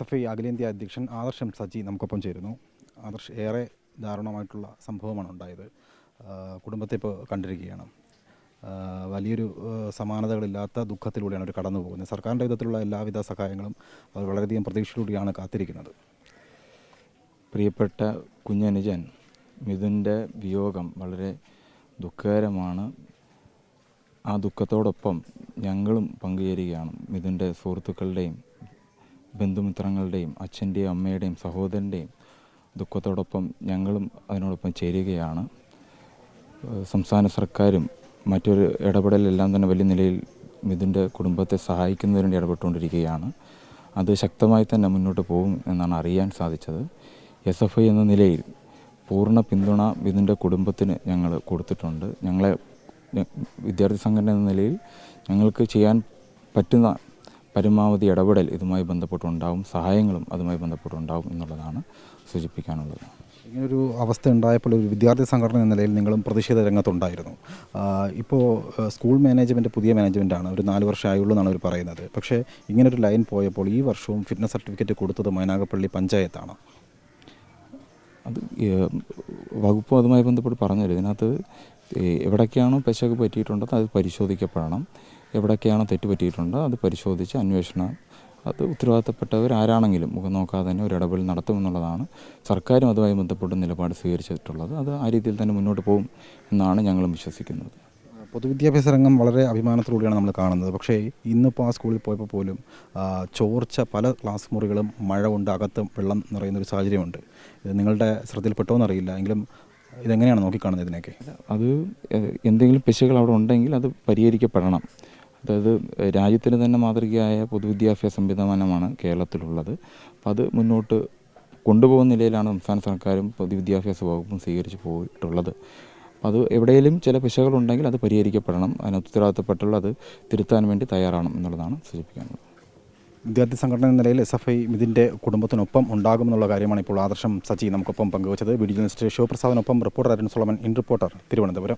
S F I അഖിലേന്ത്യാ അധ്യക്ഷൻ Adarsh M Saji നമുക്കൊപ്പം ചേരുന്നു. ആദർശ് ഏറെ ദാരുണമായിട്ടുള്ള സംഭവമാണ് ഉണ്ടായത്. കുടുംബത്തെ ഇപ്പോൾ കണ്ടിരിക്കുകയാണ്. വലിയൊരു സമാനതകളില്ലാത്ത ദുഃഖത്തിലൂടെയാണ് അവർ കടന്നു പോകുന്നത് സർക്കാരിന്റെ വിധത്തിലുള്ള എല്ലാവിധ സഹായങ്ങളും അവർ വളരെയധികം പ്രതീക്ഷയിലൂടെയാണ് കാത്തിരിക്കുന്നത്. പ്രിയപ്പെട്ട കുഞ്ഞനുജൻ മിഥുന്റെ വിയോഗം വളരെ ദുഃഖകരമാണ്. ആ ദുഃഖത്തോടൊപ്പം ഞങ്ങളും പങ്കുചേരുകയാണ് മിഥുന്റെ സുഹൃത്തുക്കളുടെയും ബന്ധുമിത്രങ്ങളുടെയും അച്ഛന്റെയും അമ്മയുടെയും സഹോദരന്റെയും ദുഃഖത്തോടൊപ്പം ഞങ്ങളും അതിനോടൊപ്പം ചേരുകയാണ്. സംസ്ഥാന സർക്കാരും മറ്റൊരു ഇടപെടലെല്ലാം തന്നെ വലിയ നിലയിൽ മിഥുന്റെ കുടുംബത്തെ സഹായിക്കുന്നതിന് വേണ്ടി ഇടപെട്ടുകൊണ്ടിരിക്കുകയാണ്. അത് ശക്തമായി തന്നെ മുന്നോട്ട് പോകും എന്നാണ് അറിയാൻ സാധിച്ചത്. എസ് എഫ് ഐ എന്ന നിലയിൽ പൂർണ പിന്തുണ മിഥുന്റെ കുടുംബത്തിന് ഞങ്ങൾ കൊടുത്തിട്ടുണ്ട്. ഞങ്ങളെ വിദ്യാർത്ഥി സംഘടന എന്ന നിലയിൽ ഞങ്ങൾക്ക് ചെയ്യാൻ പറ്റുന്ന പരമാവധി ഇടപെടൽ ഇതുമായി ബന്ധപ്പെട്ടുണ്ടാവും സഹായങ്ങളും അതുമായി ബന്ധപ്പെട്ടുണ്ടാവും എന്നുള്ളതാണ് സൂചിപ്പിക്കാനുള്ളത്. ഇങ്ങനൊരു അവസ്ഥ ഉണ്ടായപ്പോൾ ഒരു വിദ്യാർത്ഥി സംഘടന എന്ന നിലയിൽ നിങ്ങളും പ്രതിഷേധ രംഗത്തുണ്ടായിരുന്നു. ഇപ്പോൾ സ്കൂൾ മാനേജ്മെന്റ് പുതിയ മാനേജ്മെന്റാണ് ഒരു നാല് വർഷമായുള്ളൂ എന്നാണ് അവർ പറയുന്നത്. പക്ഷേ ഇങ്ങനൊരു ലൈൻ പോയപ്പോൾ ഈ വർഷവും ഫിറ്റ്നസ് സർട്ടിഫിക്കറ്റ് കൊടുത്തത് മൈനാഗപ്പള്ളി പഞ്ചായത്താണ്. അത് വകുപ്പ് അതുമായി ബന്ധപ്പെട്ട് പറഞ്ഞല്ലോ ഇതിനകത്ത് എവിടേക്കാണോ എവിടൊക്കെയാണോ പെശക് പറ്റിയിട്ടുണ്ടോ അത് പരിശോധിക്കപ്പെടണം. എവിടൊക്കെയാണോ തെറ്റ് പറ്റിയിട്ടുണ്ടോ അത് പരിശോധിച്ച് അന്വേഷണം അത് ഉത്തരവാദിത്തപ്പെട്ടവർ ആരാണെങ്കിലും മുഖം നോക്കാതെ തന്നെ ഒരു ഇടപെടൽ നടത്തുമെന്നുള്ളതാണ് സർക്കാരും അതുമായി ബന്ധപ്പെട്ട് നിലപാട് സ്വീകരിച്ചിട്ടുള്ളത്. അത് ആ രീതിയിൽ തന്നെ മുന്നോട്ട് പോകും എന്നാണ് ഞങ്ങളും വിശ്വസിക്കുന്നത്. പൊതുവിദ്യാഭ്യാസ രംഗം വളരെ അഭിമാനത്തോടെയാണ് നമ്മൾ കാണുന്നത്. പക്ഷേ ഇന്നിപ്പോൾ ആ സ്കൂളിൽ പോയപ്പോൾ പോലും ചോർച്ച പല ക്ലാസ് മുറികളും മഴ കൊണ്ട് അകത്ത് വെള്ളം നിറയുന്ന ഒരു സാഹചര്യമുണ്ട്. ഇത് നിങ്ങളുടെ ശ്രദ്ധയിൽപ്പെട്ടോ എന്നറിയില്ല. എങ്കിലും ഇതെങ്ങനെയാണ് നോക്കിക്കാണുന്നത് ഇതിനൊക്കെ അത് എന്തെങ്കിലും പിശകൾ അവിടെ ഉണ്ടെങ്കിൽ അത് പരിഹരിക്കപ്പെടണം. അതായത് രാജ്യത്തിന് തന്നെ മാതൃകയായ പൊതുവിദ്യാഭ്യാസ സംവിധാനമാണ് കേരളത്തിലുള്ളത്. അപ്പം അത് മുന്നോട്ട് കൊണ്ടുപോകുന്ന നിലയിലാണ് സംസ്ഥാന സർക്കാരും പൊതുവിദ്യാഭ്യാസ വകുപ്പും സ്വീകരിച്ച് പോയിട്ടുള്ളത്. അത് എവിടെയെങ്കിലും ചില പിശകളുണ്ടെങ്കിൽ അത് പരിഹരിക്കപ്പെടണം. അതിന് ഉത്തരവാദിത്തപ്പെട്ടുള്ള അത് തിരുത്താൻ വേണ്ടി തയ്യാറാണ് എന്നുള്ളതാണ് സൂചിപ്പിക്കാനുള്ളത്. വിദ്യാർത്ഥി സംഘടന എന്ന നിലയിൽ എസ് എഫ് ഐ ഇതിന്റെ കുടുംബത്തിനൊപ്പം ഉണ്ടാകുമെന്നുള്ള കാര്യമാണ് ഇപ്പോൾ ആദർശം സജി നമുക്കൊപ്പം പങ്കുവച്ചത്. Video journalist ശിവപ്രസാദിനൊപ്പം reporter Arun Solomon in reporter Thiruvananthapuram.